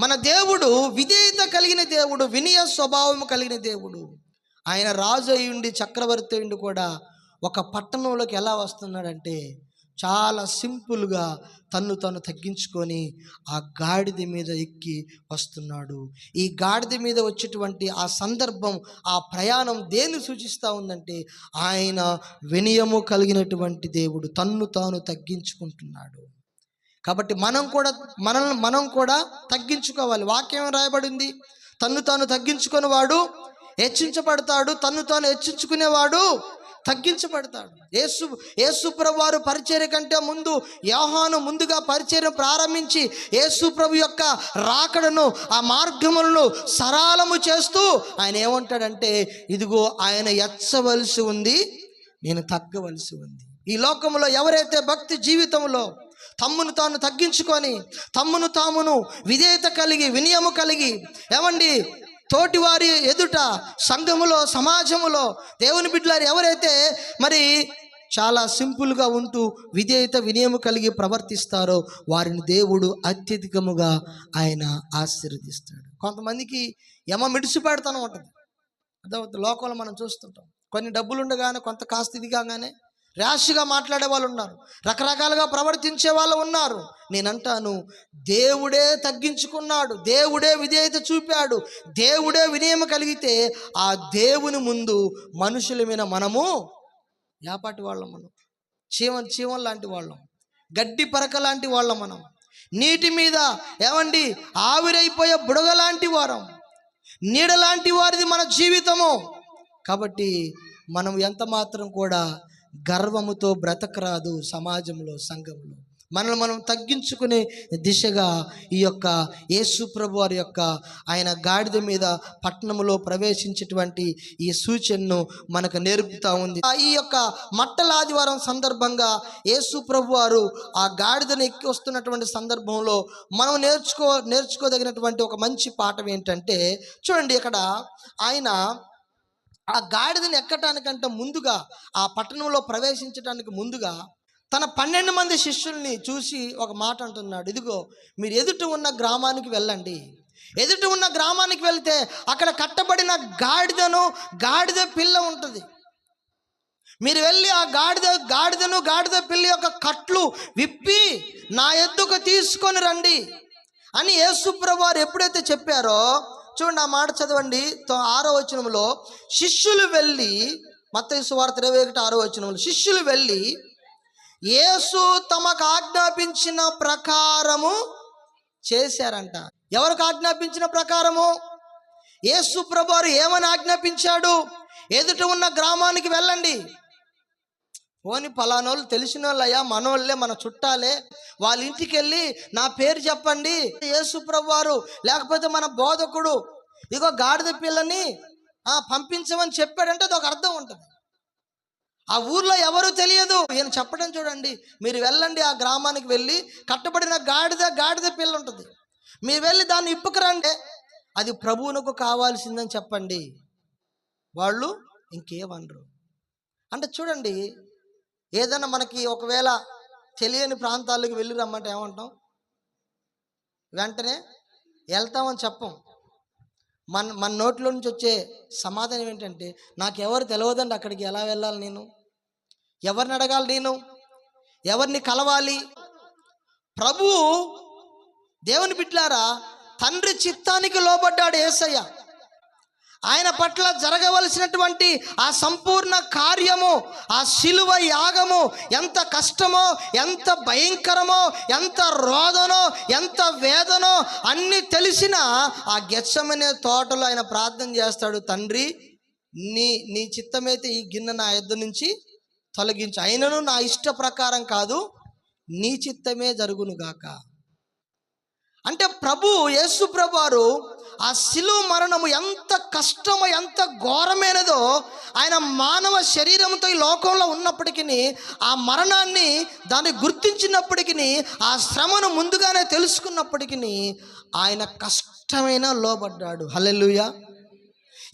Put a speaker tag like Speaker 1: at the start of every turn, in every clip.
Speaker 1: మన దేవుడు విధేయత కలిగిన దేవుడు వినయ స్వభావం కలిగిన దేవుడు. ఆయన రాజు అయ్యుండి చక్రవర్తి అయ్యుండి కూడా ఒక పట్టణంలోకి ఎలా వస్తున్నాడంటే చాలా సింపుల్గా తన్ను తను తగ్గించుకొని ఆ గాడిద మీద ఎక్కి వస్తున్నాడు. ఈ గాడిద మీద వచ్చేటువంటి ఆ సందర్భం ఆ ప్రయాణం దేన్ని సూచిస్తూ ఉందంటే ఆయన వినయము కలిగినటువంటి దేవుడు తన్ను తాను తగ్గించుకుంటున్నాడు. కాబట్టి మనం కూడా మనల్ని మనం కూడా తగ్గించుకోవాలి. వాక్యం రాయబడింది. తన్ను తాను తగ్గించుకుని వాడు హెచ్చించబడతాడు. తన్ను తాను హెచ్చించుకునేవాడు తగ్గించబడతాడు. యేసు యేసుప్రభు వారు పరిచర్య కంటే ముందు యోహాను ముందుగా పరిచర్య ప్రారంభించి యేసుప్రభు యొక్క రాకడను ఆ మార్గములను సరళము చేస్తూ ఆయన ఏమంటాడంటే ఇదిగో ఆయన ఎచ్చవలసి ఉంది నేను తగ్గవలసి ఉంది. ఈ లోకంలో ఎవరైతే భక్తి జీవితంలో తమ్మును తాను తగ్గించుకొని తమ్మును తామును విధేయత కలిగి వినియము కలిగి ఏమండి? తోటివారి ఎదుట సంఘములో సమాజములో దేవుని బిడ్డలారు ఎవరైతే మరి చాలా సింపుల్గా ఉంటూ విధేయత వినయము కలిగి ప్రవర్తిస్తారో వారిని దేవుడు అత్యధికముగా ఆయన ఆశీర్వదిస్తాడు. కొంతమందికి యమ మిడిసిపెడతాను ఉంటుంది. అదే లోకంలో మనం చూస్తుంటాం. కొన్ని డబ్బులు ఉండగానే కొంత కాస్త ఇది కాగానే ర్యాష్గా మాట్లాడే వాళ్ళు ఉన్నారు. రకరకాలుగా ప్రవర్తించే వాళ్ళు ఉన్నారు. నేనంటాను దేవుడే తగ్గించుకున్నాడు దేవుడే విధేయత చూపాడు దేవుడే వినయం కలిగితే ఆ దేవుని ముందు మనుషుల మీద మనము యాపాటి వాళ్ళం మనం. చీమ చీవం లాంటి వాళ్ళం. గడ్డి పరక లాంటి వాళ్ళం మనం. నీటి మీద ఏమండి ఆవిరైపోయే బుడగ లాంటి వారం. నీడ లాంటి వారిది మన జీవితము. కాబట్టి మనం ఎంత మాత్రం కూడా గర్వముతో బ్రతకరాదు సమాజంలో సంఘంలో. మనల్ని మనం తగ్గించుకునే దిశగా ఈ యొక్క యేసు ప్రభు వారి యొక్క ఆయన గాడిద మీద పట్టణములో ప్రవేశించేటువంటి ఈ సూచనను మనకు నేర్పుతా ఉంది. ఆ ఈ యొక్క మట్టల ఆదివారం సందర్భంగా యేసు ప్రభు వారు ఆ గాడిదను ఎక్కి వస్తున్నటువంటి సందర్భంలో మనం నేర్చుకో నేర్చుకోదగినటువంటి ఒక మంచి పాఠం ఏంటంటే చూడండి ఇక్కడ ఆయన ఆ గాడిదని ఎక్కటానికంటే ముందుగా ఆ పట్టణంలో ప్రవేశించడానికి ముందుగా తన పన్నెండు మంది శిష్యుల్ని చూసి ఒక మాట అంటున్నాడు. ఇదిగో మీరు ఎదుట ఉన్న గ్రామానికి వెళ్ళండి. ఎదుట ఉన్న గ్రామానికి వెళ్తే అక్కడ కట్టబడిన గాడిదను గాడిద పిల్ల ఉంటుంది. మీరు వెళ్ళి ఆ గాడిద గాడిదను గాడిద పిల్ల యొక్క కట్లు విప్పి నా ఎద్దుకు తీసుకొని రండి అని యేసుప్రభు వారు ఎప్పుడైతే చెప్పారో చూడండి ఆ మాట చదవండి. ఆరో వచనంలో శిష్యులు వెళ్ళి మత్తయి సువార్త ఇరవై ఒకటి ఆరో వచనంలో శిష్యులు వెళ్ళి యేసు తమకు ఆజ్ఞాపించిన ప్రకారము చేశారంట. ఎవరికి ఆజ్ఞాపించిన ప్రకారము? యేసు ప్రభు ఏమని ఆజ్ఞాపించాడు? ఎదుట ఉన్న గ్రామానికి వెళ్ళండి. పోని పలానోళ్ళు తెలిసిన వాళ్ళయ్యా మనోళ్ళే మన చుట్టాలే. వాళ్ళ ఇంటికి వెళ్ళి నా పేరు చెప్పండి. యేసు ప్రభువారు లేకపోతే మన బోధకుడు ఇగో గాడిద పిల్లని పంపించమని చెప్పాడంటే అది ఒక అర్థం ఉంటుంది. ఆ ఊర్లో ఎవరు తెలియదు. ఈయన చెప్పడం చూడండి మీరు వెళ్ళండి ఆ గ్రామానికి వెళ్ళి కట్టబడిన గాడిద గాడిద పిల్ల ఉంటుంది. మీరు వెళ్ళి దాన్ని ఇప్పుకురండి అది ప్రభువునకు కావాల్సిందని చెప్పండి. వాళ్ళు ఇంకేమనరు అంటే చూడండి ఏదైనా మనకి ఒకవేళ తెలియని ప్రాంతాలకు వెళ్ళి రమ్మంటే ఏమంటాం? వెంటనే వెళ్తామని చెప్పం. మన మన నోట్లో నుంచి వచ్చే సమాధానం ఏంటంటే నాకు ఎవరు తెలియదండి అక్కడికి ఎలా వెళ్ళాలి నేను? ఎవరిని అడగాలి నేను? ఎవరిని కలవాలి? ప్రభు దేవుని బిడ్లారా తండ్రి చిత్తానికి లోబడ్డాడు ఏసయ్య. ఆయన పట్ల జరగవలసినటువంటి ఆ సంపూర్ణ కార్యము ఆ శిలువ యాగము ఎంత కష్టమో ఎంత భయంకరమో ఎంత రోదనో ఎంత వేదనో అన్ని తెలిసిన ఆ గెచ్చమనే తోటలో ఆయన ప్రార్థన చేస్తాడు తండ్రి నీ నీ చిత్తమైతే ఈ గిన్నె నా ఎద్దు నుంచి తొలగించు. అయినను నా ఇష్ట ప్రకారం కాదు నీ చిత్తమే జరుగునుగాక అంటే ప్రభు యేసు ప్రభు వారు ఆ శిలువ మరణము ఎంత కష్టమో ఎంత ఘోరమైనదో ఆయన మానవ శరీరంతో ఈ లోకంలో ఉన్నప్పటికీ ఆ మరణాన్ని దాన్ని గుర్తించినప్పటికీ ఆ శ్రమను ముందుగానే తెలుసుకున్నప్పటికీ ఆయన కష్టమైన లోబడ్డాడు. హలెలుయ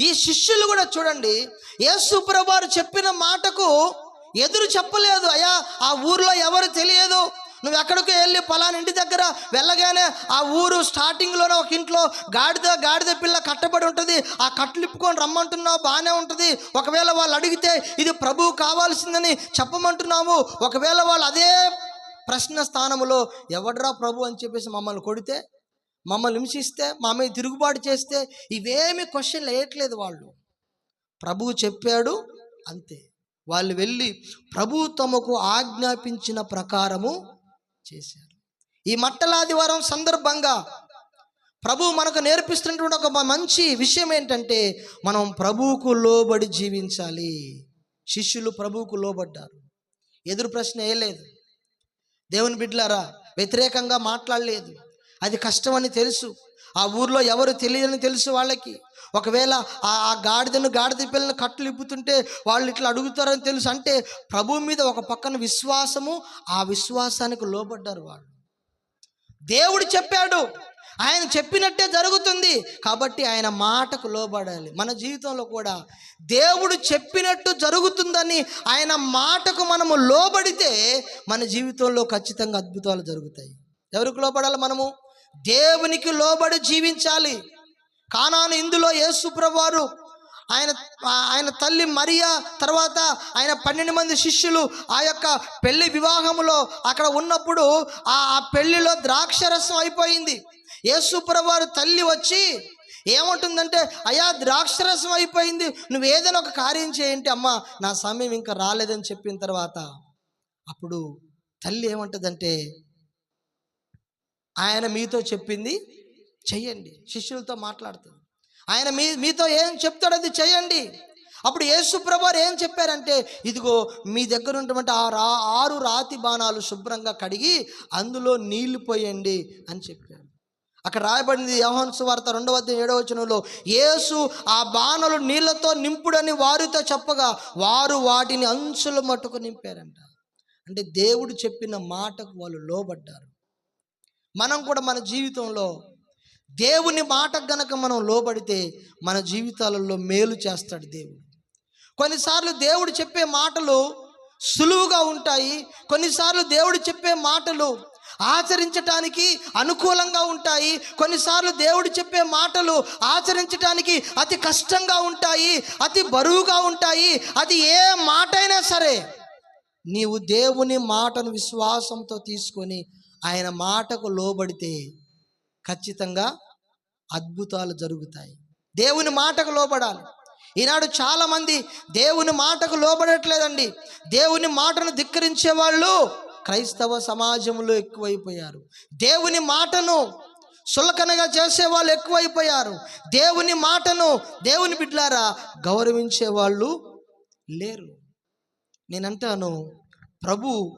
Speaker 1: ఈ శిష్యులు కూడా చూడండి యేసు వారు చెప్పిన మాటకు ఎదురు చెప్పలేదు. అయ్యా ఆ ఊర్లో ఎవరు తెలియదు? నువ్వు ఎక్కడికి వెళ్ళి పలానా ఇంటి దగ్గర వెళ్ళగానే ఆ ఊరు స్టార్టింగ్లోనే ఒక ఇంట్లో గాడిద గాడిద పిల్ల కట్టబడి ఉంటుంది. ఆ కట్లిప్పుకొని రమ్మంటున్నావు బాగానే ఉంటుంది. ఒకవేళ వాళ్ళు అడిగితే ఇది ప్రభువు కావాల్సిందని చెప్పమంటున్నాము ఒకవేళ వాళ్ళు అదే ప్రశ్న స్థానంలో ఎవడరా ప్రభు అని చెప్పేసి మమ్మల్ని కొడితే మమ్మల్ని హింసిస్తే మా మీద తిరుగుబాటు చేస్తే ఇవేమి క్వశ్చన్లు వేయట్లేదు వాళ్ళు. ప్రభువు చెప్పాడు అంతే. వాళ్ళు వెళ్ళి ప్రభు తమకు ఆజ్ఞాపించిన ప్రకారము చేశారు. ఈ మట్టలాదివారం సందర్భంగా ప్రభు మనకు నేర్పిస్తున్నటువంటి ఒక మంచి విషయం ఏంటంటే మనం ప్రభువుకు లోబడి జీవించాలి. శిష్యులు ప్రభువుకు లోబడ్డారు. ఎదురు ప్రశ్న వేయలేదు దేవుని బిడ్డలారా వ్యతిరేకంగా మాట్లాడలేదు. అది కష్టమని తెలుసు. ఆ ఊర్లో ఎవరు తెలియదని తెలుసు వాళ్ళకి. ఒకవేళ ఆ గాడిదను గాడిద పిల్లని కట్లు ఇప్పుతుంటే వాళ్ళు ఇట్లా అడుగుతారని తెలుసు అంటే ప్రభు మీద ఒక పక్కన విశ్వాసము ఆ విశ్వాసానికి లోబడ్డారు వాళ్ళు. దేవుడు చెప్పాడు. ఆయన చెప్పినట్టే జరుగుతుంది. కాబట్టి ఆయన మాటకు లోబడాలి. మన జీవితంలో కూడా దేవుడు చెప్పినట్టు జరుగుతుందని ఆయన మాటకు మనము లోబడితే మన జీవితంలో ఖచ్చితంగా అద్భుతాలు జరుగుతాయి. ఎవరికి లోబడాలి మనము? దేవునికి లోబడి జీవించాలి. కానాను ఇందులో యేసుప్రభువారు ఆయన ఆయన తల్లి మరియా తర్వాత ఆయన పన్నెండు మంది శిష్యులు ఆ యొక్క పెళ్ళి వివాహములో అక్కడ ఉన్నప్పుడు ఆ పెళ్ళిలో ద్రాక్షరసం అయిపోయింది. యేసుప్రభువారు తల్లి వచ్చి ఏమంటుందంటే అయ్యా ద్రాక్షరసం అయిపోయింది. నువ్వు ఏదైనా ఒక కార్యం చేయండి అమ్మా. నా సమయం ఇంకా రాలేదని చెప్పిన తర్వాత అప్పుడు తల్లి ఏమంటుందంటే ఆయన మీతో చెప్పింది చెయ్యండి. శిష్యులతో మాట్లాడుతుంది. ఆయన మీ మీతో ఏం చెప్తాడో అది చేయండి అప్పుడు యేసుప్రభారు ఏం చెప్పారంటే ఇదిగో మీ దగ్గర ఉన్నటువంటి ఆ రా ఆరు రాతి బాణాలు శుభ్రంగా కడిగి అందులో నీళ్ళు పోయండి అని చెప్పారు. అక్కడ రాయబడింది యోహాను సువార్త రెండవ ఏడవ వచనంలో యేసు ఆ బాణలు నీళ్ళతో నింపుడని వారితో చెప్పగా వారు వాటిని అంచుల మట్టుకు నింపారంట. అంటే దేవుడు చెప్పిన మాటకు వాళ్ళు లోబడ్డారు. మనం కూడా మన జీవితంలో దేవుని మాట గనక మనం లోబడితే మన జీవితాలలో మేలు చేస్తాడు దేవుడు. కొన్నిసార్లు దేవుడు చెప్పే మాటలు సులువుగా ఉంటాయి కొన్నిసార్లు దేవుడు చెప్పే మాటలు ఆచరించటానికి అనుకూలంగా ఉంటాయి కొన్నిసార్లు దేవుడు చెప్పే మాటలు ఆచరించటానికి అతి కష్టంగా ఉంటాయి అతి బరువుగా ఉంటాయి అది ఏ మాట అయినా సరే నీవు దేవుని మాటను విశ్వాసంతో తీసుకొని ఆయన మాటకు లోబడితే ఖచ్చితంగా అద్భుతాలు జరుగుతాయి. దేవుని మాటకు లోబడాలి. ఈనాడు చాలామంది దేవుని మాటకు లోబడట్లేదండి. దేవుని మాటను ధిక్కరించే వాళ్ళు క్రైస్తవ సమాజంలో ఎక్కువైపోయారు. దేవుని మాటను సులకనగా చేసే వాళ్ళు ఎక్కువైపోయారు. దేవుని మాటను దేవుని బిడ్లారా గౌరవించే వాళ్ళు లేరు. నేనంటాను ప్రభు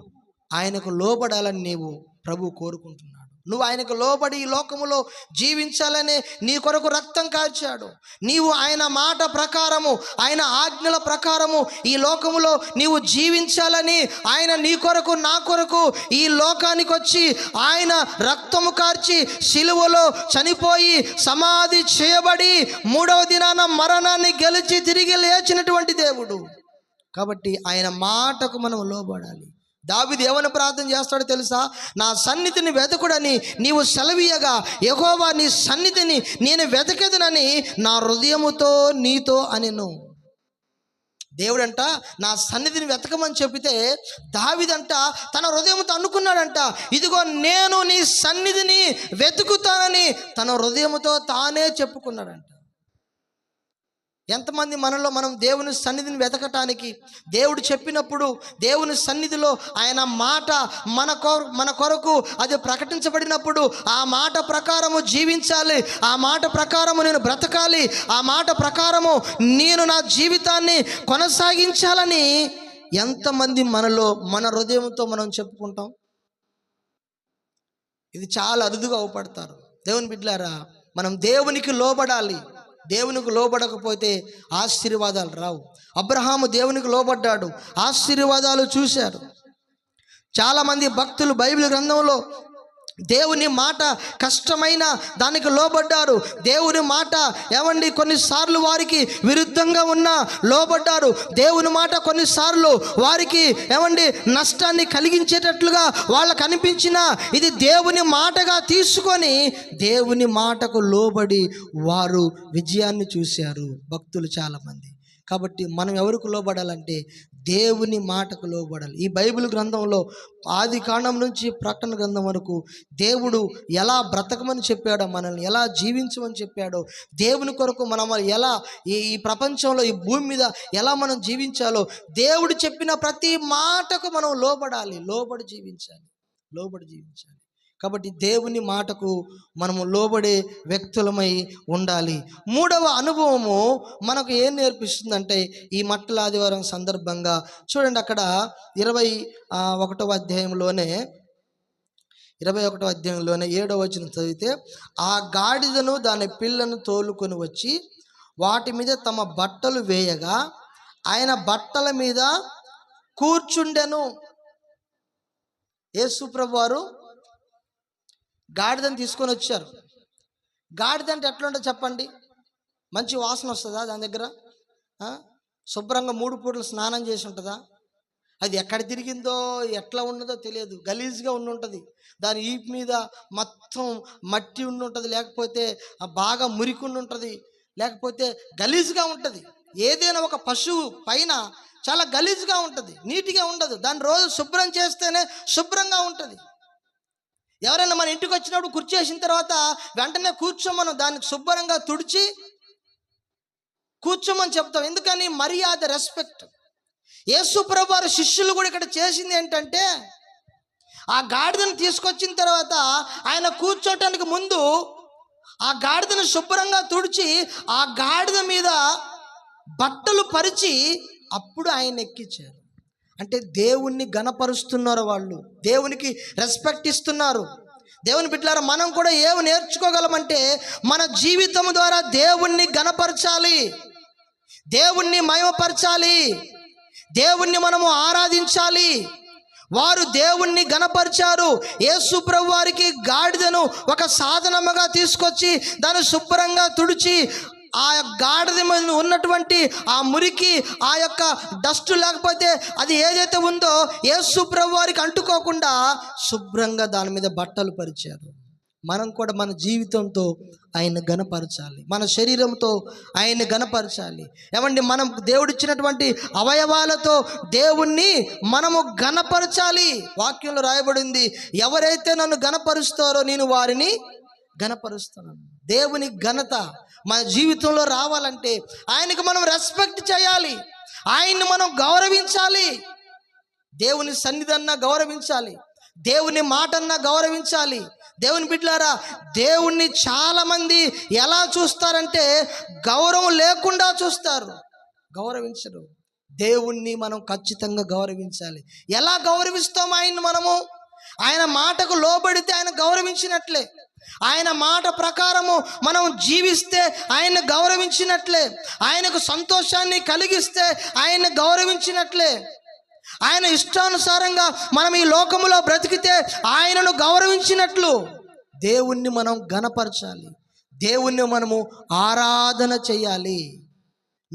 Speaker 1: ఆయనకు లోబడాలని నీవు ప్రభు కోరుకుంటున్నాడు. నువ్వు ఆయనకు లోబడి ఈ లోకములో జీవించాలని నీ కొరకు రక్తం కాల్చాడు. నీవు ఆయన మాట ప్రకారము ఆయన ఆజ్ఞల ప్రకారము ఈ లోకములో నీవు జీవించాలని ఆయన నీ కొరకు నా కొరకు ఈ లోకానికి వచ్చి ఆయన రక్తము కార్చి సిలువలో చనిపోయి సమాధి చేయబడి మూడవ దినాన మరణాన్ని గెలిచి తిరిగి లేచినటువంటి దేవుడు. కాబట్టి ఆయన మాటకు మనం లోబడాలి. దావిది ఏమని ప్రార్థన చేస్తాడో తెలుసా? నా సన్నిధిని వెతకుడని నీవు సెలవీయగా ఎగోవా నీ సన్నిధిని నేను వెతకెదనని నా హృదయముతో నీతో అనెను. దేవుడంట నా సన్నిధిని వెతకమని చెబితే దావిదంట తన హృదయంతో అనుకున్నాడంట ఇదిగో నేను నీ సన్నిధిని వెతుకుతానని తన హృదయముతో తానే చెప్పుకున్నాడంట. ఎంతమంది మనలో మనం దేవుని సన్నిధిని వెతకటానికి దేవుడు చెప్పినప్పుడు దేవుని సన్నిధిలో ఆయన మాట మన కొ మన కొరకు అది ప్రకటించబడినప్పుడు ఆ మాట ప్రకారము జీవించాలి ఆ మాట ప్రకారము నేను బ్రతకాలి ఆ మాట ప్రకారము నేను నా జీవితాన్ని కొనసాగించాలని ఎంతమంది మనలో మన హృదయంతో మనం చెప్పుకుంటాం? ఇది చాలా అరుదుగా అవపడతారు. దేవుని బిడ్డలారా మనం దేవునికి లోబడాలి. దేవునికి లోబడకపోతే ఆశీర్వాదాలు రావు. అబ్రహాము దేవునికి లోబడ్డాడు. ఆశీర్వాదాలు చూశారు. చాలామంది భక్తులు బైబిల్ గ్రంథంలో దేవుని మాట కష్టమైన దానికి లోబడ్డారు. దేవుని మాట ఏమండి? కొన్నిసార్లు వారికి విరుద్ధంగా ఉన్న లోబడ్డారు. దేవుని మాట కొన్నిసార్లు వారికి ఏమండి? నష్టాన్ని కలిగించేటట్లుగా వాళ్ళకు అనిపించిన ఇది దేవుని మాటగా తీసుకొని దేవుని మాటకు లోబడి వారు విజయాన్ని చూశారు. భక్తులు చాలామంది. కాబట్టి మనం ఎవరికి లోబడాలంటే దేవుని మాటకు లోబడాలి. ఈ బైబిల్ గ్రంథంలో ఆది కాండం నుంచి ప్రకటన గ్రంథం వరకు దేవుడు ఎలా బ్రతకమని చెప్పాడో మనల్ని ఎలా జీవించమని చెప్పాడో దేవుని కొరకు మనం ఎలా ఈ ఈ ప్రపంచంలో ఈ భూమి మీద ఎలా మనం జీవించాలో దేవుడు చెప్పిన ప్రతి మాటకు మనం లోబడాలి. లోబడి జీవించాలి. లోబడి జీవించాలి. కాబట్టి దేవుని మాటకు మనము లోబడే వ్యక్తులమై ఉండాలి. మూడవ అనుభవము మనకు ఏం నేర్పిస్తుందంటే ఈ మట్టల ఆదివారం సందర్భంగా చూడండి అక్కడ ఇరవై ఒకటవ అధ్యాయంలోనే ఇరవై ఒకటో అధ్యాయంలోనే ఏడవ వచ్చిన చదివితే ఆ గాడిదను దాని పిల్లను తోలుకొని వచ్చి వాటి మీద తమ బట్టలు వేయగా ఆయన బట్టల మీద కూర్చుండెను. యేసుప్రభు వారు గాడిదని తీసుకొని వచ్చారు. గాడిద అంటే ఎట్లుంటే చెప్పండి? మంచి వాసన వస్తుందా దాని దగ్గర? శుభ్రంగా మూడు పూటలు స్నానం చేసి ఉంటుందా? అది ఎక్కడ తిరిగిందో ఎట్లా ఉన్నదో తెలియదు. గలీజ్గా ఉండి ఉంటుంది. దాని ఈపు మీద మొత్తం మట్టి ఉండి ఉంటుంది. లేకపోతే బాగా మురికి ఉండి ఉంటుంది. లేకపోతే గలీజ్గా ఉంటుంది. ఏదైనా ఒక పశువు పైన చాలా గలీజ్గా ఉంటుంది. నీట్గా ఉండదు. దాన్ని రోజు శుభ్రం చేస్తేనే శుభ్రంగా ఉంటుంది. ఎవరైనా మన ఇంటికి వచ్చినప్పుడు కుర్చీ వేసిన తర్వాత వెంటనే కూర్చోమను దానికి శుభ్రంగా తుడిచి కూర్చోమని చెప్తాం. ఎందుకని? మర్యాద రెస్పెక్ట్ యేసు ప్రభు వారి శిష్యులు కూడా ఇక్కడ చేసింది ఏంటంటే ఆ గాడిదను తీసుకొచ్చిన తర్వాత ఆయన కూర్చోటానికి ముందు ఆ గాడిదను శుభ్రంగా తుడిచి ఆ గాడిద మీద బట్టలు పరిచి అప్పుడు ఆయన ఎక్కించారు అంటే దేవుణ్ణి గణపరుస్తున్నారు వాళ్ళు. దేవునికి రెస్పెక్ట్ ఇస్తున్నారు. దేవుని బిడ్డలారా మనం కూడా ఏమి నేర్చుకోగలమంటే మన జీవితం ద్వారా దేవుణ్ణి గణపరచాలి దేవుణ్ణి మయమపరచాలి దేవుణ్ణి మనము ఆరాధించాలి. వారు దేవుణ్ణి గణపరిచారు యేసు ప్రభు వారికి గాడిదను ఒక సాధనముగా తీసుకొచ్చి దాన్ని శుభ్రంగా తుడిచి ఆ గాడిద మీద ఉన్నటువంటి ఆ మురికి ఆ యొక్క డస్ట్ లేకపోతే అది ఏదైతే ఉందో యేసు ప్రభు వారికి అంటుకోకుండా శుభ్రంగా దాని మీద బట్టలు పరిచారు. మనం కూడా మన జీవితంతో ఆయన గణపరచాలి మన శరీరంతో ఆయన గణపరచాలి ఏమండి మనం దేవుడిచ్చినటువంటి అవయవాలతో దేవుణ్ణి మనము గణపరచాలి వాక్యంలో రాయబడింది ఎవరైతే నన్ను గణపరుస్తారో నేను వారిని గణపరుస్తున్నాను దేవుని ఘనత మన జీవితంలో రావాలంటే ఆయనకు మనం రెస్పెక్ట్ చేయాలి. ఆయన్ని మనం గౌరవించాలి. దేవుని సన్నిధన్నా గౌరవించాలి. దేవుని మాటన్నా గౌరవించాలి. దేవుని బిడ్డలారా దేవుణ్ణి చాలామంది ఎలా చూస్తారంటే గౌరవం లేకుండా చూస్తారు. గౌరవించరు. దేవుణ్ణి మనం ఖచ్చితంగా గౌరవించాలి. ఎలా గౌరవిస్తాం ఆయన్ని మనము? ఆయన మాటకు లోబడితే ఆయన గౌరవించినట్లే. ఆయన మాట ప్రకారము మనం జీవిస్తే ఆయన గౌరవించినట్లే. ఆయనకు సంతోషాన్ని కలిగిస్తే ఆయన గౌరవించినట్లే. ఆయన ఇష్టానుసారంగా మనం ఈ లోకములో బ్రతికితే ఆయనను గౌరవించినట్లు. దేవుణ్ణి మనం గణపరచాలి దేవుణ్ణి మనము ఆరాధన చేయాలి.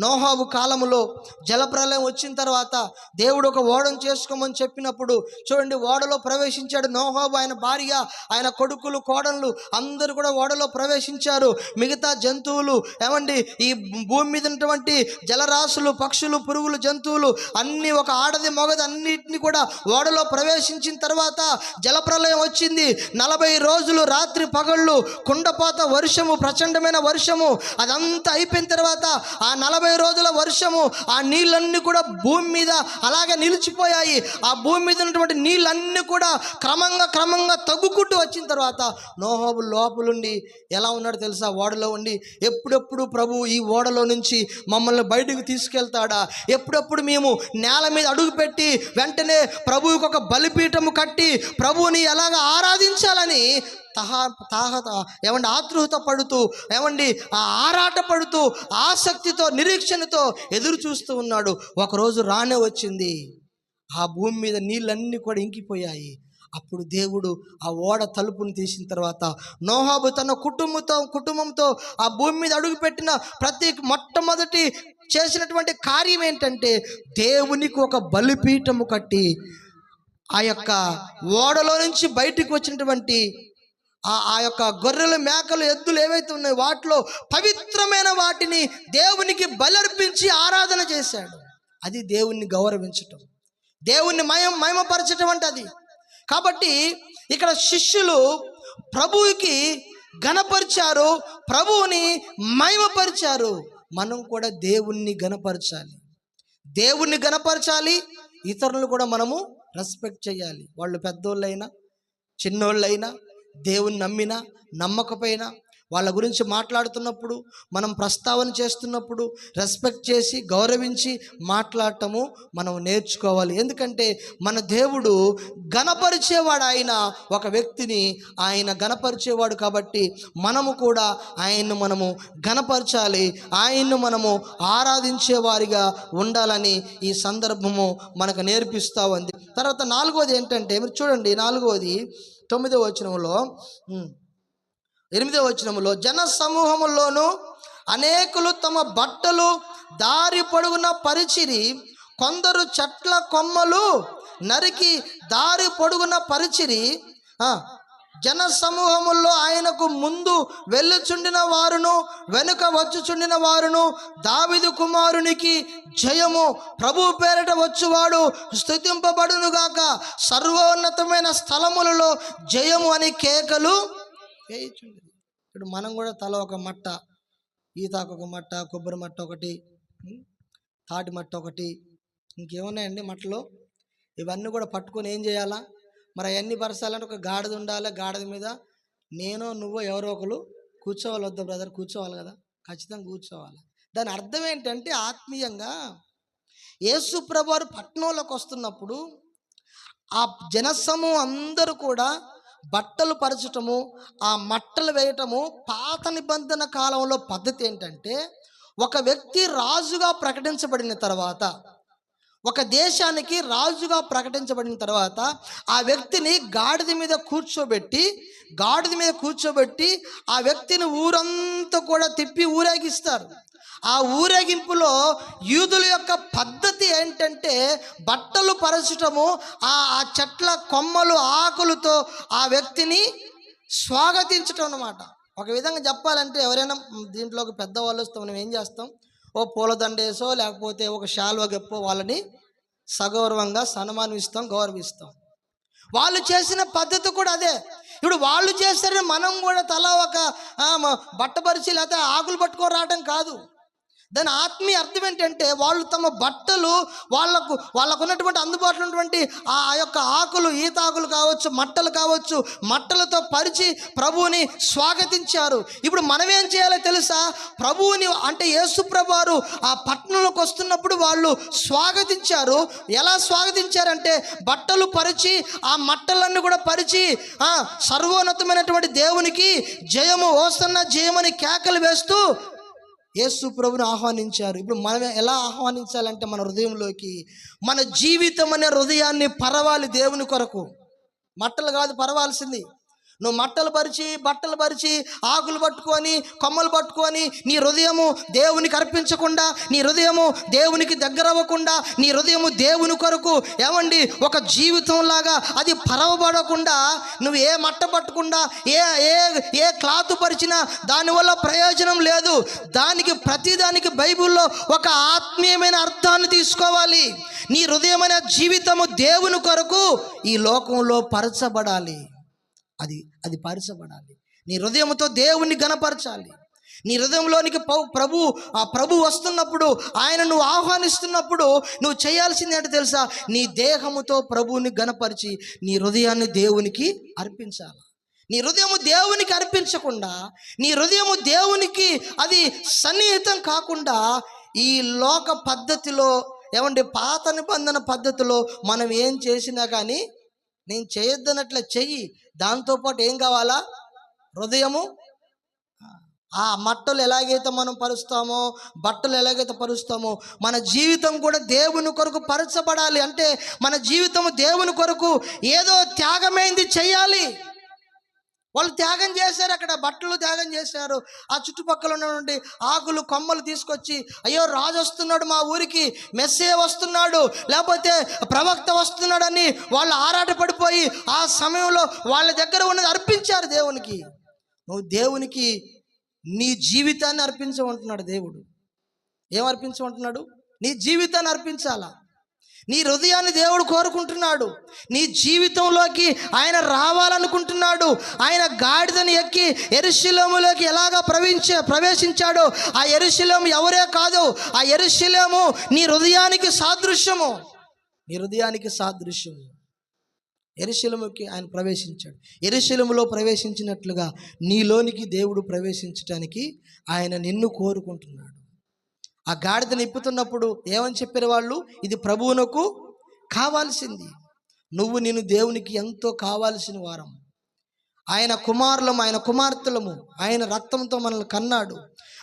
Speaker 1: నోహాబు కాలములో జలప్రలయం వచ్చిన తర్వాత దేవుడు ఒక ఓడను చేసుకోమని చెప్పినప్పుడు చూడండి ఓడలో ప్రవేశించాడు నోహాబు. ఆయన భార్య ఆయన కొడుకులు కోడళ్ళు అందరూ కూడా ఓడలో ప్రవేశించారు. మిగతా జంతువులు ఏమండి ఈ భూమి మీద ఉన్నటువంటి జలరాశులు పక్షులు పురుగులు జంతువులు అన్నీ ఒక ఆడది మొగది అన్నిటిని కూడా ఓడలో ప్రవేశించిన తర్వాత జలప్రలయం వచ్చింది. నలభై రోజులు రాత్రి పగళ్ళు కుండపోత వర్షము ప్రచండమైన వర్షము అదంతా అయిపోయిన తర్వాత ఆ నలభై రోజుల వర్షము ఆ నీళ్ళన్నీ కూడా భూమి మీద అలాగే నిలిచిపోయాయి. ఆ భూమి మీద ఉన్నటువంటి నీళ్ళన్నీ కూడా క్రమంగా క్రమంగా తగ్గుకుంటూ వచ్చిన తర్వాత నోహోబు లోపలుండి ఎలా ఉన్నాడు తెలుసా? ఓడలో ఉండి ఎప్పుడెప్పుడు ప్రభు ఈ ఓడలో నుంచి మమ్మల్ని బయటకు తీసుకెళ్తాడా? ఎప్పుడెప్పుడు మేము నేల మీద అడుగు పెట్టి వెంటనే ప్రభువుకి ఒక బలిపీఠము కట్టి ప్రభువుని ఎలాగ ఆరాధించాలని తహా తాహ ఏమండి ఆతృత పడుతూ ఏమండి ఆ ఆరాట పడుతూ ఆసక్తితో నిరీక్షణతో ఎదురు చూస్తూ ఉన్నాడు. ఒకరోజు రానే వచ్చింది. ఆ భూమి మీద నీళ్ళన్నీ కూడా ఇంకిపోయాయి. అప్పుడు దేవుడు ఆ ఓడ తలుపును తీసిన తర్వాత నోహాబు తన కుటుంబంతో కుటుంబంతో ఆ భూమి మీద అడుగుపెట్టిన ప్రతి మొట్టమొదటి చేసినటువంటి కార్యం ఏంటంటే దేవునికి ఒక బలిపీఠము కట్టి ఆ యొక్క ఓడలో నుంచి బయటికి వచ్చినటువంటి ఆ ఆ యొక్క గొర్రెలు మేకలు ఎద్దులు ఏవైతే ఉన్నాయో వాటిలో పవిత్రమైన వాటిని దేవునికి బలర్పించి ఆరాధన చేశాడు. అది దేవుణ్ణి గౌరవించటం. దేవుణ్ణి మయం మయమపరచటం అంటే అది. కాబట్టి ఇక్కడ శిష్యులు ప్రభువుకి గణపరిచారు ప్రభువుని మయమపరిచారు మనం కూడా దేవుణ్ణి గణపరచాలి దేవుణ్ణి గణపరచాలి ఇతరులను కూడా మనము రెస్పెక్ట్ చేయాలి. వాళ్ళు పెద్దోళ్ళైనా చిన్నోళ్ళైనా దేవుని నమ్మినా నమ్మకపోయినా వాళ్ళ గురించి మాట్లాడుతున్నప్పుడు మనం ప్రస్తావన చేస్తున్నప్పుడు రెస్పెక్ట్ చేసి గౌరవించి మాట్లాడటము మనం నేర్చుకోవాలి. ఎందుకంటే మన దేవుడు గణపరిచేవాడు ఆయన ఒక వ్యక్తిని ఆయన గణపరిచేవాడు కాబట్టి మనము కూడా ఆయన్ను మనము గణపరచాలి ఆయన్ను మనము ఆరాధించే వారిగా ఉండాలని ఈ సందర్భము మనకు నేర్పిస్తూ ఉంది. తర్వాత నాలుగోది ఏంటంటే మీరు చూడండి నాలుగోది తొమ్మిదో వచనంలో ఎనిమిదో వచనంలో జన సమూహంలోనూ అనేకులు తమ బట్టలు దారి పొడుగున పరిచిరి కొందరు చెట్ల కొమ్మలు నరికి దారి పొడుగున పరిచిరి. జన సమూహముల్లో ఆయనకు ముందు వెళ్ళుచుండిన వారును వెనుక వచ్చుచుండిన వారును దావిదు కుమారునికి జయము ప్రభు పేరిట వచ్చువాడు స్థుతింపబడునుగాక సర్వోన్నతమైన స్థలములలో జయము అని కేకలు వేయుచుండేది ఇప్పుడు మనం కూడా తల ఒక మట్ట ఈతాకు ఒక మట్ట కొబ్బరి మట్ట ఒకటి తాటి మట్ట ఒకటి ఇంకేమున్నాయండి మట్టలు? ఇవన్నీ కూడా పట్టుకొని ఏం చేయాలా? మరి అవన్నీ పరచాలంటే ఒక గాడిద ఉండాలి. గాడిద మీద నేను నువ్వు ఎవరో ఒకరు కూర్చోవాలి వద్దు బ్రదర్ కూర్చోవాలి కదా. ఖచ్చితంగా కూర్చోవాలి. దాని అర్థం ఏంటంటే ఆత్మీయంగా యేసు ప్రభువారు పట్టణంలోకి వస్తున్నప్పుడు ఆ జనసమూహం అందరూ కూడా బట్టలు పరచటము ఆ మట్టలు వేయటము పాత నిబంధన కాలంలో పద్ధతి ఏంటంటే ఒక వ్యక్తి రాజుగా ప్రకటించబడిన తర్వాత ఒక దేశానికి రాజుగా ప్రకటించబడిన తర్వాత ఆ వ్యక్తిని గాడిద మీద కూర్చోబెట్టి గాడిద మీద కూర్చోబెట్టి ఆ వ్యక్తిని ఊరంతా కూడా తిప్పి ఊరేగిస్తారు. ఆ ఊరేగింపులో యూదుల యొక్క పద్ధతి ఏంటంటే బట్టలు పరచటము ఆ ఆ చెట్ల కొమ్మలు ఆకులతో ఆ వ్యక్తిని స్వాగతించటం అన్నమాట. ఒక విధంగా చెప్పాలంటే ఎవరైనా దీంట్లోకి పెద్దవాళ్ళు వస్తే మనం ఏం చేస్తాం? ఓ పూలదండేసో లేకపోతే ఒక శాల్వ గెప్పో వాళ్ళని సగౌరవంగా సన్మానిస్తాం గౌరవిస్తాం. వాళ్ళు చేసిన పద్ధతి కూడా అదే. ఇప్పుడు వాళ్ళు చేస్తారని మనం కూడా తల ఒక బట్టపరిచి లేకపోతే ఆకులు పట్టుకొని రావడం కాదు. దాని ఆత్మీయ అర్థం ఏంటంటే వాళ్ళు తమ బట్టలు వాళ్ళకు వాళ్ళకు ఉన్నటువంటి అందుబాటులో ఉన్నటువంటి ఆ యొక్క ఆకులు ఈతాకులు కావచ్చు మట్టలు కావచ్చు మట్టలతో పరిచి ప్రభువుని స్వాగతించారు. ఇప్పుడు మనం ఏం చేయాలో తెలుసా? ప్రభువుని అంటే యేసుప్రభారు ఆ పట్టణంలోకి వస్తున్నప్పుడు వాళ్ళు స్వాగతించారు. ఎలా స్వాగతించారంటే బట్టలు పరిచి ఆ మట్టలన్నీ కూడా పరిచి సర్వోన్నతమైనటువంటి దేవునికి జయము ఓసన్న జయమని కేకలు వేస్తూ యేసు ప్రభుని ఆహ్వానించారు. ఇప్పుడు మనం ఎలా ఆహ్వానించాలంటే మన హృదయంలోకి మన జీవితం అనే హృదయాన్ని పరవాలి దేవుని కొరకు. మట్టలు కాదు పరవాల్సింది. నువ్వు మట్టలు పరిచి బట్టలు పరిచి ఆకులు పట్టుకొని కొమ్మలు పట్టుకొని నీ హృదయము దేవునికి అర్పించకుండా నీ హృదయము దేవునికి దగ్గర అవ్వకుండా నీ హృదయము దేవుని కొరకు ఏమండి ఒక జీవితం లాగా అది పరవబడకుండా నువ్వు ఏ మట్ట పట్టకుండా ఏ ఏ ఏ క్లాత్ పరిచినా దానివల్ల ప్రయోజనం లేదు. దానికి ప్రతిదానికి బైబిల్లో ఒక ఆత్మీయమైన అర్థాన్ని తీసుకోవాలి. నీ హృదయమైన జీవితము దేవుని కొరకు ఈ లోకంలో పరచబడాలి. అది అది పరచబడాలి. నీ హృదయంతో దేవుణ్ణి గణపరచాలి నీ హృదయంలోనికి ప్రభు ఆ ప్రభు వస్తున్నప్పుడు ఆయన నువ్వు ఆహ్వానిస్తున్నప్పుడు నువ్వు చేయాల్సింది ఏంటో తెలుసా? నీ దేహముతో ప్రభువుని గణపరిచి నీ హృదయాన్ని దేవునికి అర్పించాలి. నీ హృదయము దేవునికి అర్పించకుండా నీ హృదయము దేవునికి అది సన్నిహితం కాకుండా ఈ లోక పద్ధతిలో ఏమంటే పాత నిబంధన పద్ధతిలో మనం ఏం చేసినా కానీ నేను చేయొద్దన్నట్లే చెయ్యి. దాంతోపాటు ఏం కావాలా? హృదయము. ఆ మట్టలు ఎలాగైతే మనం పరుస్తామో బట్టలు ఎలాగైతే పరుస్తామో మన జీవితం కూడా దేవుని కొరకు పరచబడాలి అంటే మన జీవితం దేవుని కొరకు ఏదో త్యాగమైంది చేయాలి వాళ్ళు త్యాగం చేశారు అక్కడ బట్టలు త్యాగం చేశారు. ఆ చుట్టుపక్కల ఉన్నటువంటి ఆకులు కొమ్మలు తీసుకొచ్చి అయ్యో రాజు వస్తున్నాడు మా ఊరికి మెస్సే వస్తున్నాడు లేకపోతే ప్రవక్త వస్తున్నాడని వాళ్ళు ఆరాటపడిపోయి ఆ సమయంలో వాళ్ళ దగ్గర ఉన్నది అర్పించారు దేవునికి. నువ్వు దేవునికి నీ జీవితాన్ని అర్పించమంటున్నాడు దేవుడు. ఏం అర్పించమంటున్నాడు? నీ జీవితాన్ని అర్పించాలా? నీ హృదయాన్ని దేవుడు కోరుకుంటున్నాడు. నీ జీవితంలోకి ఆయన రావాలనుకుంటున్నాడు. ఆయన గాడిదని ఎక్కి ఎరుశిలోములోకి ఎలాగ ప్రవేశ ప్రవేశించాడో ఆ ఎరుశిలోము ఎవరే కాదు. ఆ ఎరుశిలోము నీ హృదయానికి సాదృశ్యము. నీ హృదయానికి సాదృశ్యము. ఎరుశలముకి ఆయన ప్రవేశించాడు. ఎరుశలములో ప్రవేశించినట్లుగా నీలోనికి దేవుడు ప్రవేశించటానికి ఆయన నిన్ను కోరుకుంటున్నాడు. ఆ గాడిదని ఇప్పుతున్నప్పుడు ఏమని చెప్పారు వాళ్ళు? ఇది ప్రభువునకు కావాల్సింది. నువ్వు నేను దేవునికి ఎంతో కావాల్సిన వారం. ఆయన కుమారులము ఆయన కుమార్తెలము ఆయన రక్తంతో మనల్ని కన్నాడు.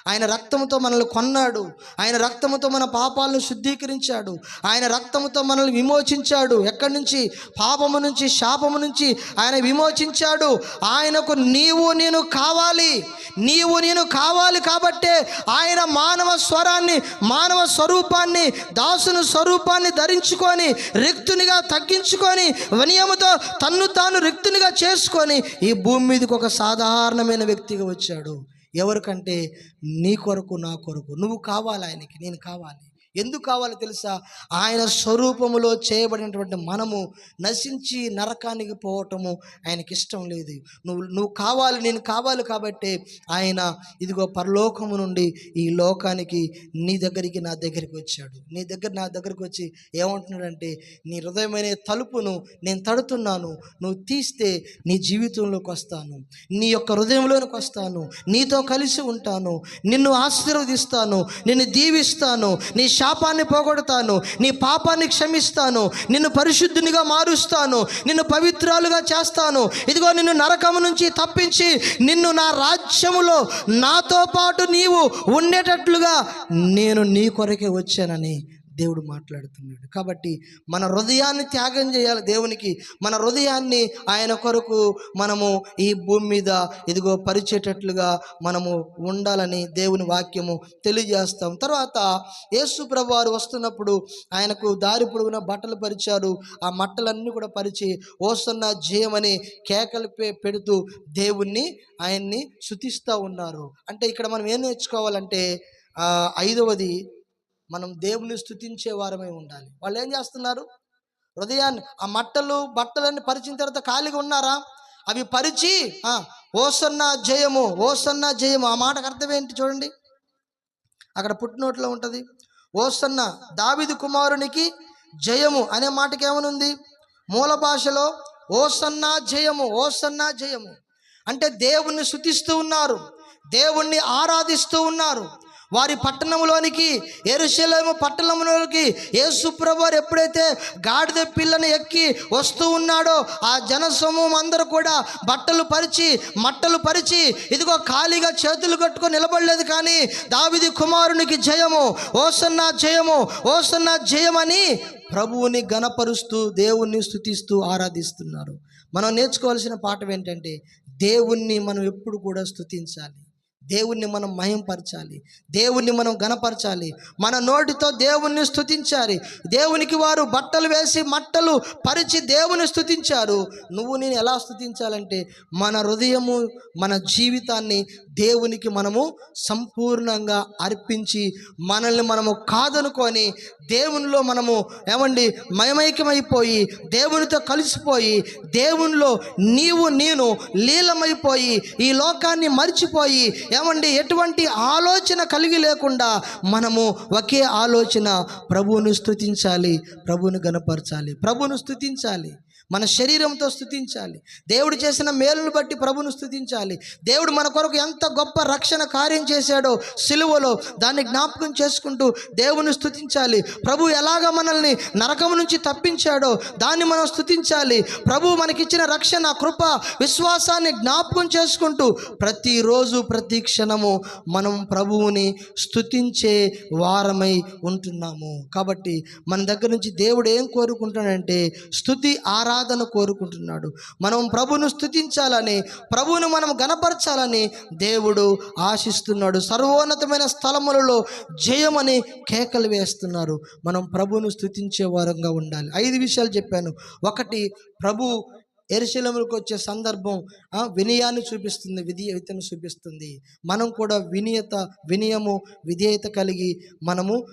Speaker 1: ఆయన రక్తంతో మనల్ని కొన్నాడు. ఆయన రక్తంతో మన పాపాలను శుద్ధీకరించాడు. ఆయన రక్తంతో మనల్ని విమోచించాడు. ఎక్కడి నుంచి? పాపము నుంచి శాపము నుంచి ఆయన విమోచించాడు. ఆయనకు నీవు నేను కావాలి. నీవు నేను కావాలి కాబట్టే ఆయన మానవ స్వరాన్ని మానవ స్వరూపాన్ని దాసుని స్వరూపాన్ని ధరించుకొని రిక్తునిగా తగ్గించుకొని వినయముతో తన్ను తాను రిక్తునిగా చేసుకొని ఈ భూమి మీదకి ఒక సాధారణమైన వ్యక్తిగా వచ్చాడు. ఎవరికంటే నీ కొరకు నా కొరకు. నువ్వు కావాలి ఆయనకి నేను కావాలి. ఎందుకు కావాలో తెలుసా? ఆయన స్వరూపములో చేయబడినటువంటి మనము నశించి నరకానికి పోవటము ఆయనకి ఇష్టం లేదు. నువ్వు నువ్వు కావాలి నేను కావాలి కాబట్టి ఆయన ఇదిగో పరలోకము నుండి ఈ లోకానికి నీ దగ్గరికి నా దగ్గరికి వచ్చాడు. నీ దగ్గర నా దగ్గరికి వచ్చి ఏమంటున్నాడంటే నీ హృదయమైన తలుపును నేను తడుతున్నాను. నువ్వు తీస్తే నీ జీవితంలోకి వస్తాను. నీ యొక్క హృదయంలోనికి వస్తాను. నీతో కలిసి ఉంటాను. నిన్ను ఆశీర్వదిస్తాను. నిన్ను దీవిస్తాను. నీ శాపాన్ని పోగొడతాను నీ పాపాన్ని క్షమిస్తాను నిన్ను పరిశుద్ధునిగా మారుస్తాను నిన్ను పవిత్రాలుగా చేస్తాను. ఇదిగో నిన్ను నరకము నుంచి తప్పించి నిన్ను నా రాజ్యములో నాతో పాటు నీవు ఉండేటట్లుగా నేను నీ కొరకే వచ్చానని దేవుడు మాట్లాడుతున్నాడు. కాబట్టి మన హృదయాన్ని త్యాగం చేయాలి దేవునికి. మన హృదయాన్ని ఆయన కొరకు మనము ఈ భూమి మీద ఇదిగో పరిచేటట్లుగా మనము ఉండాలని దేవుని వాక్యము తెలియజేస్తాం. తర్వాత యేసు ప్రభువారు వస్తున్నప్పుడు ఆయనకు దారి పొడుగున బట్టలు పరిచారు. ఆ మట్టలన్నీ కూడా పరిచి ఓసన్న జయమని కేకలు పెడుతూ దేవుణ్ణి ఆయన్ని శుతిస్తూ ఉన్నారు. అంటే ఇక్కడ మనం ఏం నేర్చుకోవాలంటే ఐదవది మనం దేవుని స్థుతించే వారమై ఉండాలి. వాళ్ళు ఏం చేస్తున్నారు? హృదయాన్ని ఆ మట్టలు బట్టలన్నీ పరిచిన తర్వాత ఖాళీగా ఉన్నారా? అవి పరిచి ఓసన్న జయము ఓసన్న జయము. ఆ మాటకు అర్థం ఏంటి చూడండి. అక్కడ పుట్టినోట్లో ఉంటుంది. ఓసన్న దావిది కుమారునికి జయము అనే మాటకి ఏమనుంది? మూల భాషలో ఓసన్న జయము ఓసన్న జయము. అంటే దేవుణ్ణి శుతిస్తూ ఉన్నారు. దేవుణ్ణి ఆరాధిస్తూ ఉన్నారు. వారి పట్టణంలోనికి ఎరుశలేము పట్టణంలోనికి యేసుప్రభువారు ఎప్పుడైతే గాడిద పిల్లను ఎక్కి వస్తూ ఉన్నాడో ఆ జన సమూహం అందరూ కూడా బట్టలు పరిచి మట్టలు పరిచి ఇదిగో ఖాళీగా చేతులు కట్టుకొని నిలబడలేదు కానీ దావిది కుమారునికి జయము ఓసన్న జయము ఓసన్న జయమని ప్రభువుని గణపరుస్తూ దేవుణ్ణి స్థుతిస్తూ ఆరాధిస్తున్నారు. మనం నేర్చుకోవాల్సిన పాఠం ఏంటంటే దేవుణ్ణి మనం ఎప్పుడు కూడా స్థుతించాలి దేవుణ్ణి మనం మహింపరచాలి. దేవుణ్ణి మనం గణపరచాలి మన నోటితో దేవుణ్ణి స్థుతించాలి దేవునికి వారు బట్టలు వేసి మట్టలు పరిచి దేవుని స్థుతించారు నువ్వు నేను ఎలా స్థుతించాలంటే మన హృదయము మన జీవితాన్ని దేవునికి మనము సంపూర్ణంగా అర్పించి మనల్ని మనము కాదనుకొని దేవునిలో మనము ఏమండి మయమైక్యమైపోయి దేవునితో కలిసిపోయి దేవునిలో నీవు నేను లీలమైపోయి ఈ లోకాన్ని మర్చిపోయి ఏమండి ఎటువంటి ఆలోచన కలిగి లేకుండా మనము ఒకే ఆలోచన ప్రభువును స్థుతించాలి ప్రభువును గనపరచాలి ప్రభువును స్థుతించాలి మన శరీరంతో స్థుతించాలి. దేవుడు చేసిన మేలును బట్టి ప్రభును స్థుతించాలి. దేవుడు మన కొరకు ఎంత గొప్ప రక్షణ కార్యం చేశాడో సిలువలో దాన్ని జ్ఞాపకం చేసుకుంటూ దేవుని స్థుతించాలి. ప్రభు ఎలాగ మనల్ని నరకం నుంచి తప్పించాడో దాన్ని మనం స్థుతించాలి. ప్రభు మనకిచ్చిన రక్షణ కృప విశ్వాసాన్ని జ్ఞాపకం చేసుకుంటూ ప్రతిరోజు ప్రతి క్షణము మనం ప్రభువుని స్థుతించే వారమై ఉంటున్నాము. కాబట్టి మన దగ్గర నుంచి దేవుడు ఏం కోరుకుంటాడంటే స్థుతి ఆరా ఆరాధన కోరుకుంటున్నాడు. మనం ప్రభును స్థుతించాలని ప్రభువును మనం గనపరచాలని దేవుడు ఆశిస్తున్నాడు. సర్వోన్నతమైన స్థలములలో జయమని కేకలు వేస్తున్నారు. మనం ప్రభువును స్థుతించే వారంగా ఉండాలి. ఐదు విషయాలు చెప్పాను. ఒకటి ప్రభు ఎరుశలములకు వచ్చే సందర్భం వినయాన్ని చూపిస్తుంది విధేయతను చూపిస్తుంది. మనం కూడా వినయత వినయము విధేయత కలిగి మనము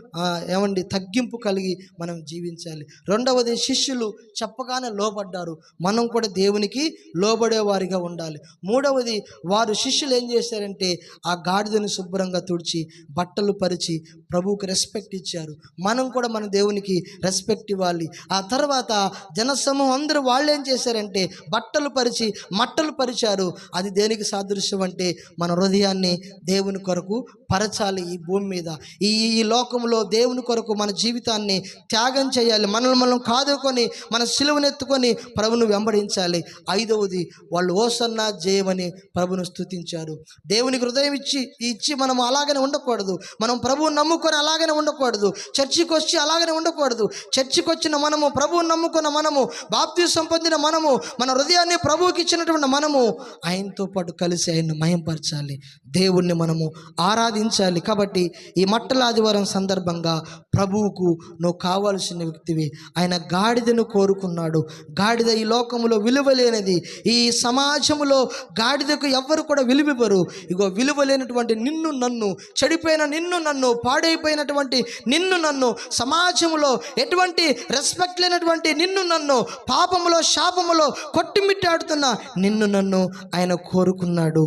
Speaker 1: ఏమండి తగ్గింపు కలిగి మనం జీవించాలి. రెండవది శిష్యులు చెప్పగానే లోబడ్డారు. మనం కూడా దేవునికి లోబడేవారిగా ఉండాలి. మూడవది వారు శిష్యులు ఏం చేశారంటే ఆ గాడిదని శుభ్రంగా తుడిచి బట్టలు పరిచి ప్రభువుకి రెస్పెక్ట్ ఇచ్చారు. మనం కూడా మన దేవునికి రెస్పెక్ట్ ఇవ్వాలి. ఆ తర్వాత జనసమూహం అందరూ వాళ్ళు ఏం చేశారంటే బట్టలు పరిచి మట్టలు పరిచారు. అది దేనికి సాదృశ్యం అంటే మన హృదయాన్ని దేవుని కొరకు పరచాలి ఈ భూమి మీద. ఈ ఈ లోకంలో దేవుని కొరకు మన జీవితాన్ని త్యాగం చేయాలి. మనల్ని మనం కాదుకొని మన సిలువనెత్తుకొని ప్రభును వెంబడించాలి. ఐదవది వాళ్ళు ఓసన్న జయమని ప్రభును స్తుతించారు. దేవునికి హృదయం ఇచ్చి ఇచ్చి మనం అలాగనే ఉండకూడదు. మనం ప్రభువు నమ్ముకొని అలాగనే ఉండకూడదు. చర్చికి వచ్చి అలాగనే ఉండకూడదు. చర్చికి వచ్చిన మనము ప్రభువుని నమ్ముకున్న మనము బాప్తి సంపొందిన మనము మన హృదయాన్ని ప్రభువుకి ఇచ్చినటువంటి మనము ఆయనతో పాటు కలిసి ఆయన్ని మయంపరచాలి. దేవుణ్ణి మనము ఆరాధించాలి. కాబట్టి ఈ మట్టల ఆదివారం సందర్భంగా ప్రభువుకు నువ్వు కావాల్సిన వ్యక్తివి. ఆయన గాడిదను కోరుకున్నాడు. గాడిద ఈ లోకములో విలువ లేనిది. ఈ సమాజంలో గాడిదకు ఎవ్వరు కూడా విలువివ్వరు. ఇగో విలువ లేనటువంటి నిన్ను నన్ను చెడిపోయిన నిన్ను నన్ను పాడైపోయినటువంటి నిన్ను నన్ను సమాజంలో ఎటువంటి రెస్పెక్ట్ లేనటువంటి నిన్ను నన్ను పాపములో శాపములో కొట్టుమిట్టాడుతున్న నిన్ను నన్ను ఆయన కోరుకున్నాడు.